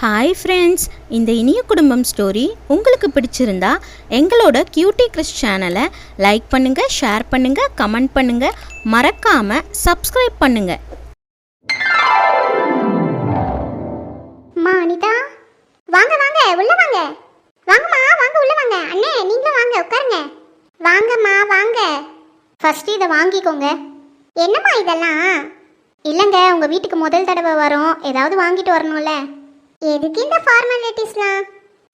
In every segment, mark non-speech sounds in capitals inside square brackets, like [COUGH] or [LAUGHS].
Hi friends இந்த இனிய குடும்பம் ஸ்டோரி உங்களுக்கு பிடிச்சிருந்தா எங்களோட கியூட்டி கிறிஸ் சேனலை லைக் பண்ணுங்கள் ஷேர் பண்ணுங்கள் கமெண்ட் பண்ணுங்கள் மறக்காமல் சப்ஸ்கிரைப் பண்ணுங்கள் அம்மா அனிதா? வாங்க வாங்க உள்ள வாங்க. வாங்கம்மா வாங்க உள்ள வாங்க. அண்ணே நீங்களும் வாங்க உட்காருங்க. வாங்கம்மா வாங்க. ஃபர்ஸ்ட் இதை வாங்கிக்கோங்க. என்னம்மா இதெல்லாம்? இல்லைங்க உங்கள் வீட்டுக்கு முதல் தடவை வரும். ஏதாவது வாங்கிட்டு வரணும்ல. எதுக்கு இந்த ஃபார்மாலிட்டிஸ்லாம்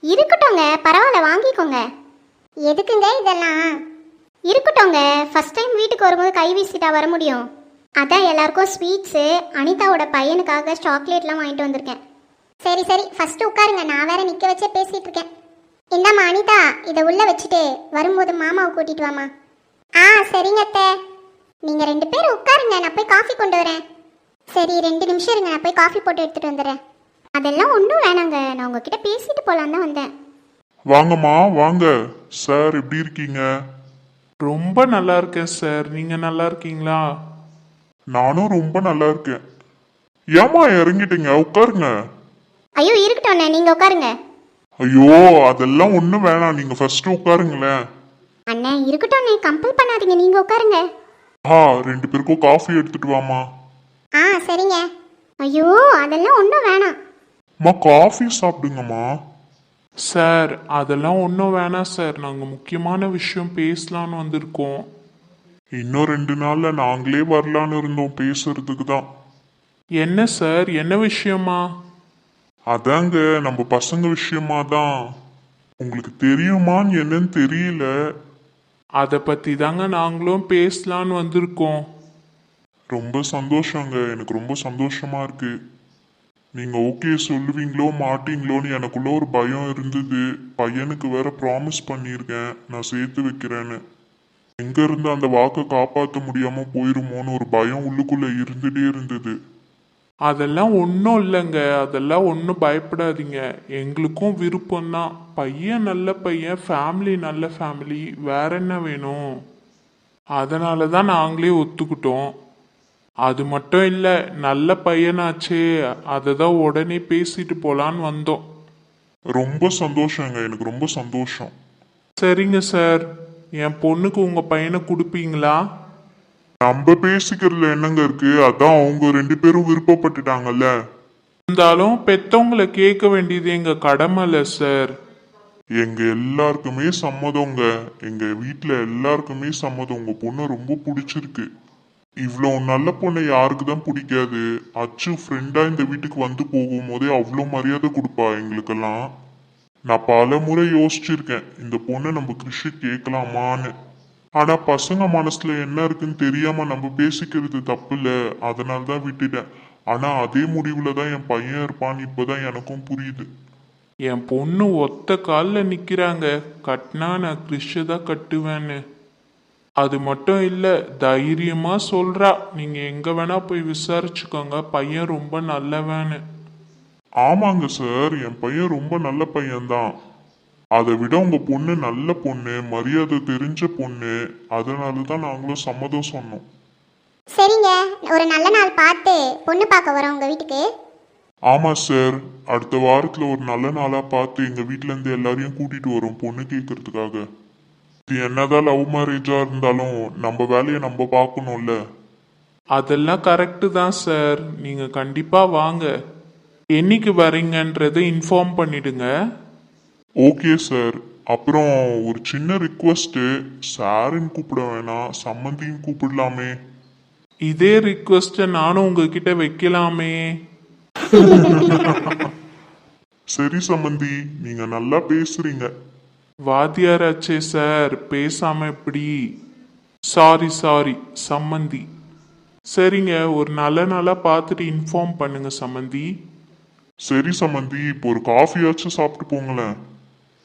இருக்கட்டும்ங்க பரவாயில்ல வாங்கிக்கோங்க. எதுக்குங்க இதெல்லாம்? இருக்கட்டும்ங்க ஃபஸ்ட் டைம் வீட்டுக்கு வரும்போது கை வீசிட்டா வர முடியும். அதான் எல்லாருக்கும் ஸ்வீட்ஸு அனிதாவோட பையனுக்காக சாக்லேட்லாம் வாங்கிட்டு வந்திருக்கேன். சரி சரி ஃபஸ்ட்டு உட்காருங்க நான் வேற நிற்க வச்சே பேசிகிட்டு இருக்கேன். என்னம்மா அனிதா இதை உள்ளே வச்சுட்டு வரும்போது மாமாவை கூட்டிகிட்டு வாமா ஆ சரிங்க அத்தை. நீங்கள் ரெண்டு பேரும் உட்காருங்க நான் போய் காஃபி கொண்டு வரேன். சரி ரெண்டு நிமிஷம் இருங்க நான் போய் காஃபி போட்டு எடுத்துகிட்டு வந்துடுறேன். அதெல்லாம் ஒன்றும் வேணாங்க. நான் உங்ககிட்ட பேசிட்டு போலாம் தான் வந்தேன். வாங்கம்மா வாங்க. சார் எப்படி இருக்கீங்க? ரொம்ப நல்லா இருக்கேன் சார். நீங்க நல்லா இருக்கீங்களா? நானும் ரொம்ப நல்லா இருக்கேன். ஏம்மா இறங்கிட்டீங்க? உட்காருங்க. ஐயோ இருக்கட்டும் அண்ணே. நீங்க உட்காருங்க. ஐயோ அதெல்லாம் ஒன்றும் வேணாம். நீங்க ஃபர்ஸ்ட் உட்காருங்களேன். அண்ணே இருக்கட்டும் கம்பல் பண்ணாதீங்க. நீங்க உட்காருங்க. ஆ ரெண்டு பேருக்கும் காஃபி எடுத்துட்டு வாமா ஆ சரிங்க. ஐயோ அதெல்லாம் ஒன்றும் வேணாம். அம்மா காஃபி சாப்பிடுங்கம்மா. சார் அதெல்லாம் ஒன்றும் வேணாம் சார் நாங்கள் முக்கியமான விஷயம் பேசலான்னு வந்திருக்கோம். இன்னும் ரெண்டு நாள்ல நாங்களே வரலான்னு இருந்தோம் பேசுறதுக்கு தான். என்ன சார் என்ன விஷயமா? அதாங்க நம்ம பசங்க விஷயமா தான். உங்களுக்கு தெரியுமான்னு என்னன்னு தெரியல. அதை பற்றி தாங்க நாங்களும் பேசலான்னு வந்திருக்கோம். ரொம்ப சந்தோஷங்க. எனக்கு ரொம்ப சந்தோஷமா இருக்கு. நீங்க ஓகே சொல்லுவீங்களோ மாட்டீங்களோன்னு எனக்குள்ள ஒரு பயம் இருந்தது. பையனுக்கு வேற ப்ராமிஸ் பண்ணியிருக்கேன். நான் சேர்த்து வைக்கிறேன்னு. எங்க இருந்து அந்த வாக்கை காப்பாற்ற முடியாம போயிருமோன்னு ஒரு பயம் உள்ளுக்குள்ள இருந்துட்டே இருந்தது. அதெல்லாம் ஒன்றும் இல்லைங்க. அதெல்லாம் ஒன்றும் பயப்படாதீங்க. எங்களுக்கும் விருப்பம்தான். பையன் நல்ல பையன் ஃபேமிலி நல்ல ஃபேமிலி வேற என்ன வேணும்? அதனால தான் நாங்களே ஒத்துக்கிட்டோம். அது மட்டும் இல்லை நல்ல பையனாச்சே அதை தான் உடனே பேசிட்டு போலான்னு வந்தோம். ரொம்ப சந்தோஷங்க எனக்கு ரொம்ப சந்தோஷம். சரிங்க சார். என் பொண்ணுக்கு உங்கள் பையனை கொடுப்பீங்களா? நம்ம பேசிக்கிறதுல என்னங்க இருக்கு? அதான் அவங்க ரெண்டு பேரும் விருப்பப்பட்டுட்டாங்கல்ல. இருந்தாலும் பெத்தவங்களை கேட்க வேண்டியது எங்கள் கடமைல சார். எங்க எல்லாருக்குமே சம்மதங்க. எங்க வீட்ல எல்லாருக்குமே சம்மதம். உங்க பொண்ணு ரொம்ப பிடிச்சிருக்கு. இவ்வளோ நல்ல பொண்ணை யாருக்கு தான் பிடிக்காது? அச்சு ஃப்ரெண்டாக இந்த வீட்டுக்கு வந்து போகும்போதே அவ்வளோ மரியாதை கொடுப்பா எங்களுக்கெல்லாம். நான் பல முறை யோசிச்சிருக்கேன் இந்த பொண்ணை நம்ம கிருஷி கேட்கலாமான்னு. ஆனால் பசங்க மனசில் என்ன இருக்குன்னு தெரியாமல் நம்ம பேசிக்கிறது தப்பு இல்ல அதனால தான் விட்டுட்டேன். ஆனால் அதே முடிவில் தான் என் பையன் இருப்பான்னு இப்பதான் எனக்கும் புரியுது. என் பொண்ணு ஒத்த காலில் நிற்கிறாங்க கட்டினா நான் கிறிஷ தான் கட்டுவேன்னு. அது மட்டும் இல்லை தைரியமாக சொல்கிறா நீங்கள் எங்கே வேணா போய் விசாரிச்சுக்கோங்க. பையன் ரொம்ப நல்லவன்னு ஆமாங்க சார் என் பையன் ரொம்ப நல்ல பையன்தான். அதை விட உங்க பொண்ணு நல்ல பொண்ணு மரியாதை தெரிஞ்ச பொண்ணு. அதனால தான் நாங்களும் சம்மதம் சொன்னோம். சரிங்க. ஒரு நல்ல நாள் பார்த்து பொண்ணு பார்க்க வரோம் உங்க வீட்டுக்கு. ஆமா சார். அடுத்த வாரத்துல ஒரு நல்ல நாளா பார்த்து எங்க வீட்ல இருந்து எல்லாரையும் கூட்டிட்டு வரோம் பொண்ணு கேட்கறதுக்காக இது என்னதான் லவ் மேரேஜா இருந்தாலும் நம்ம வேலையை நம்ம பார்க்கணும்ல? அதெல்லாம் கரெக்டு தான் சார் நீங்கள் கண்டிப்பாக வாங்க. என்னைக்கு வரீங்கன்றதை இன்ஃபார்ம் பண்ணிடுங்க. ஓகே சார் அப்புறம் ஒரு சின்ன ரிக்வஸ்ட் சாருன்னு கூப்பிட வேணாம் சம்மந்தியும் கூப்பிடலாமே. இதே ரிக்வெஸ்ட்டை நானும் உங்ககிட்ட வைக்கலாமே. [LAUGHS] சரி சம்மந்தி. நீங்க நல்லா பேசுறீங்க. வாத்தியாராச்சே சார் பேசாம எப்படி? சாரி சாரி சம்மந்தி. சரிங்க ஒரு நல்ல நாளாக பார்த்துட்டு இன்ஃபார்ம் பண்ணுங்க சம்மந்தி. சரி சம்மந்தி இப்போ ஒரு காஃபியாச்சும் சாப்பிட்டு போங்களேன்.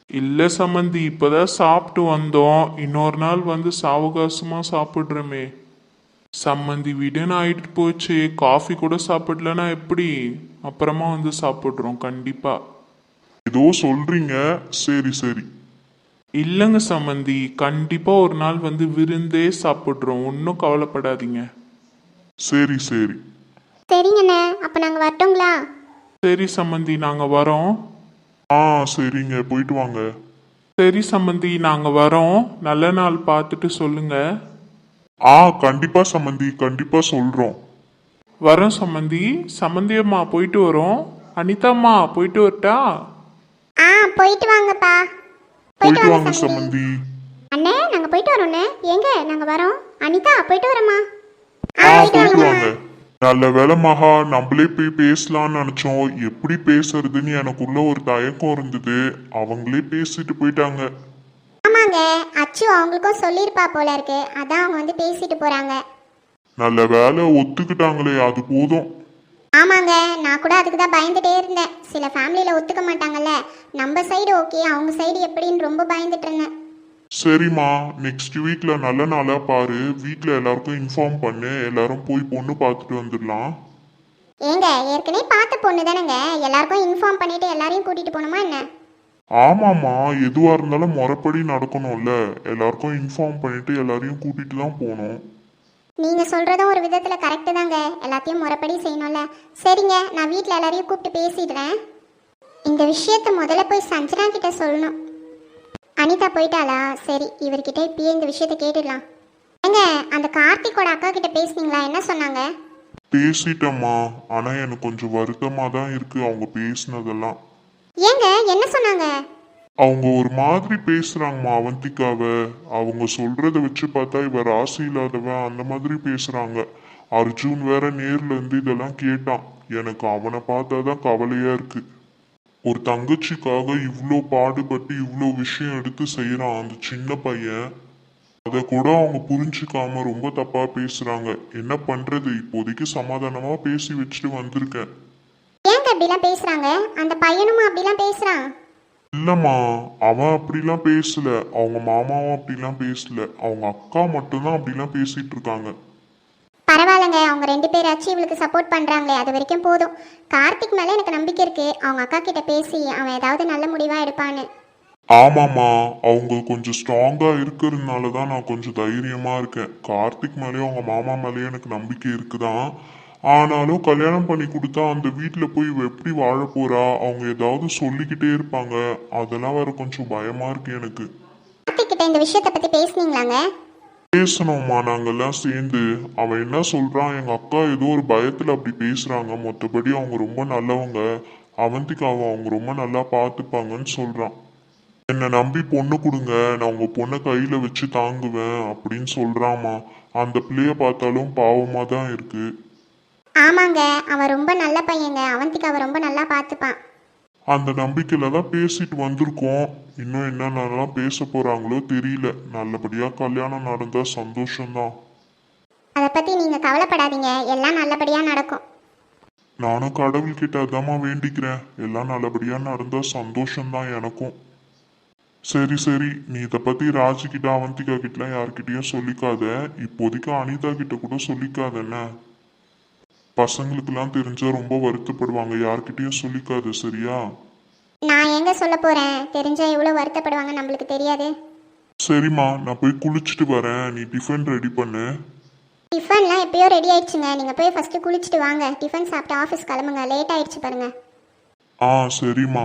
இல்லை சம்மந்தி இப்போதான் சாப்பிட்டு வந்தோம். இன்னொரு நாள் வந்து சாவகாசமாக சாப்பிட்றோமே. சம்மந்தி விடுன்னு ஆயிட்டு போச்சு. காஃபி கூட சாப்பிடலன்னா எப்படி? அப்புறமா வந்து சாப்பிட்றோம் கண்டிப்பாக ஏதோ சொல்றீங்க. சரி சரி. இல்லைங்க சம்மந்தி கண்டிப்பாக ஒரு நாள் வந்து விருந்தே சாப்பிட்றோம். ஒன்றும் கவலைப்படாதீங்க. சரி சரி. சரிங்கண்ணே அப்போ நாங்கள் வரட்டுங்களா? சரி சம்மந்தி நாங்க வரோம். ஆ சரிங்க. போயிட்டு வாங்க. சரி சம்மந்தி நாங்க வரோம். நல்ல நாள் பார்த்துட்டு சொல்லுங்க. ஆ கண்டிப்பா சம்மந்தி கண்டிப்பா சொல்றோம். வரோம் சம்மந்தி சம்மந்தி அம்மா போயிட்டு வரோம். அனிதாம்மா போயிட்டு வரட்டா? ஆ போயிட்டு வாங்கப்பா. போயிட்டு வாங்க சம்மந்தி அண்ணே நாங்க போயிட்டு வரோண்ணே. எங்க? நாங்க வரோம். அனிதா போயிட்டு வரோம்மா. ஆ போயிட்டு வாங்க. நல்ல வேலை மகா நம்மளே போய் பேசலாம்னு நினைச்சோம். எப்படி பேசுறதுன்னு எனக்குள்ள ஒரு தயக்கம் இருந்தது. அவங்களே பேசிட்டு போயிட்டாங்க. ஆமாங்க. அச்சு அவங்களுக்கும் சொல்லியிருப்பா போல இருக்கு. அதான் அவங்க வந்து பேசிட்டு போறாங்க. நல்ல வேலை ஒத்துக்கிட்டாங்களே அது போதும். ஆமாங்க நான் கூட அதுக்கு தான் பயந்துட்டே இருந்தேன். சில ஃபேமிலியில் ஒத்துக்க மாட்டாங்கல்ல. நம்ம சைடு ஓகே அவங்க சைடு எப்படின்னு ரொம்ப பயந்துட்டு இருந்தேன் சரிம்மா நெக்ஸ்ட் வீக்ல நல்ல நாளா பாரு. வீட்ல எல்லாருக்கும் இன்ஃபார்ம் பண்ணு. எல்லாரும் போய் பொண்ணு பார்த்துட்டு வந்துடலாம். ஏங்க ஏற்கனவே பார்த்த பொண்ணு தானேங்க. எல்லாருக்கும் இன்ஃபார்ம் பண்ணிட்டு எல்லாரையும் கூட்டிட்டு போகணுமா என்ன? ஆமாம்மா எதுவா இருந்தாலும் முறைப்படி நடக்கணும்ல. எல்லாருக்கும் இன்ஃபார்ம் பண்ணிட்டு எல்லாரையும் கூட்டிட்டு தான் போகணும். நீங்க சொல்றதும் ஒரு விதத்துல கரெக்டு தாங்க. எல்லாத்தையும் முறைப்படி செய்யணும்ல. சரிங்க நான் வீட்டில் எல்லாரையும் கூப்பிட்டு பேசிடுறேன். இந்த விஷயத்த முதல்ல போய் சஞ்சனா கிட்ட சொல்லணும். அனிதா போயிட்டாளா? சரி இவர்கிட்ட இப்பயே இந்த விஷயத்த கேட்டுடலாம். ஏங்க அந்த கார்த்திக்கோட அக்கா கிட்ட பேசுனீங்களா? என்ன சொன்னாங்க? பேசிட்டேம்மா. ஆனா எனக்கு கொஞ்சம் வருத்தமா தான் இருக்கு அவங்க பேசினதெல்லாம். ஏங்க என்ன சொன்னாங்க? அவங்க ஒரு மாதிரி பேசுறாங்கம்மா அவந்திக்காவ அவங்க சொல்றத வச்சு பார்த்தா இவ ராசி இல்லாதவன் அந்த மாதிரி பேசுறாங்க. அர்ஜுன் வேற நேர்ல இருந்து இதெல்லாம் கேட்டான். எனக்கு அவனை பார்த்தாதான் கவலையா இருக்கு. ஒரு தங்கச்சிக்காக இவ்வளோ பாடுபட்டு இவ்வளோ விஷயம் எடுத்து செய்யறான் அந்த சின்ன பையன். அதை கூட அவங்க புரிஞ்சுக்காம ரொம்ப தப்பா பேசுறாங்க. என்ன பண்றது? இப்போதைக்கு சமாதானமா பேசி வச்சுட்டு வந்திருக்கேன். ஏங்க அப்படிலாம் பேசுறாங்க? அந்த பையனும் அப்படிலாம் பேசுறான். இல்லம்மா அவன் அப்படிலாம் பேசல. அவங்க மாமாவும் அப்படிலாம் பேசல. அவங்க அக்கா மட்டும்தான் அப்படிலாம் பேசிட்டு இருக்காங்க. பரவாயில்லைங்க. அவங்க ரெண்டு பேராச்சும் இவளுக்கு சப்போர்ட் பண்றாங்களே. அது வரைக்கும் போதும். கார்த்திக் மேல எனக்கு நம்பிக்கை இருக்கு. அவங்க அக்கா கிட்ட பேசி அவன் ஏதாவது நல்ல முடிவா எடுப்பான்னு. ஆமாம்மா. அவங்க கொஞ்சம் ஸ்ட்ராங்கா இருக்கிறதுனால தான் நான் கொஞ்சம் தைரியமா இருக்கேன். கார்த்திக் மேலேயும் அவங்க மாமா மேலேயும் எனக்கு நம்பிக்கை இருக்குதான். ஆனாலும் கல்யாணம் பண்ணி கொடுத்தா அந்த வீட்டில் போய் எப்படி வாழ போறா? அவங்க ஏதாவது சொல்லிக்கிட்டே இருப்பாங்க. அதெல்லாம் வேற கொஞ்சம் பயமா இருக்கு எனக்கு. கிட்ட இந்த விஷயத்தை பத்தி பேசுனீங்களாங்க? பேசணும்மா. நாங்கெல்லாம் சேர்ந்து. அவன் என்ன சொல்றான் எங்க அக்கா ஏதோ ஒரு பயத்துல அப்படி பேசுறாங்க. மொத்தபடி அவங்க ரொம்ப நல்லவங்க. அவந்திக்காவை அவங்க ரொம்ப நல்லா பார்த்துப்பாங்கன்னு சொல்றான். என்னை நம்பி பொண்ணு கொடுங்க. நான் உங்க பொண்ணை கையில வச்சு தாங்குவேன் அப்படின்னு சொல்றாமா அந்த பிள்ளைய பார்த்தாலும் பாவமா தான் இருக்கு. ஆமாங்க அவன் ரொம்ப நல்ல பையங்க. அவந்திக்கு அவன் ரொம்ப நல்லா பார்த்துப்பான். அந்த நம்பிக்கையில தான் பேசிட்டு வந்திருக்கோம். இன்னும் என்னென்னலாம் பேச போறாங்களோ தெரியல. நல்லபடியா கல்யாணம் நடந்தா சந்தோஷம்தான். அதை பத்தி நீங்க கவலைப்படாதீங்க. எல்லாம் நல்லபடியா நடக்கும். நானும் கடவுள்கிட்ட அதாம்மா வேண்டிக்கிறேன். எல்லாம் நல்லபடியா நடந்தா சந்தோஷம்தான் எனக்கும். சரி சரி. நீ இதை பத்தி ராஜி கிட்ட அவந்திகா கிட்ட யார்கிட்டயும் சொல்லிக்காத. இப்போதைக்கு அனிதா கிட்ட கூட சொல்லிக்காத என்ன? பசங்களுக்கெல்லாம் தெரிஞ்சா ரொம்ப வருத்தப்படுவாங்க. யார்கிட்டயும் சொல்லிக்காத சரியா? நான் எங்க சொல்ல போறேன்? தெரிஞ்சா எவ்வளவு வருத்தப்படுவாங்க நம்மளுக்கு தெரியாது. சரிம்மா நான் போய் குளிச்சுட்டு வரேன். நீ டிஃபன் ரெடி பண்ணு. டிஃபன்லாம் எப்பயோ ரெடி ஆயிடுச்சுங்க. நீங்க போய் ஃபர்ஸ்ட் குளிச்சுட்டு வாங்க. டிஃபன் சாப்பிட்டு ஆஃபீஸ் கிளம்புங்க. லேட் ஆயிடுச்சு பாருங்க. ஆ சரிம்மா.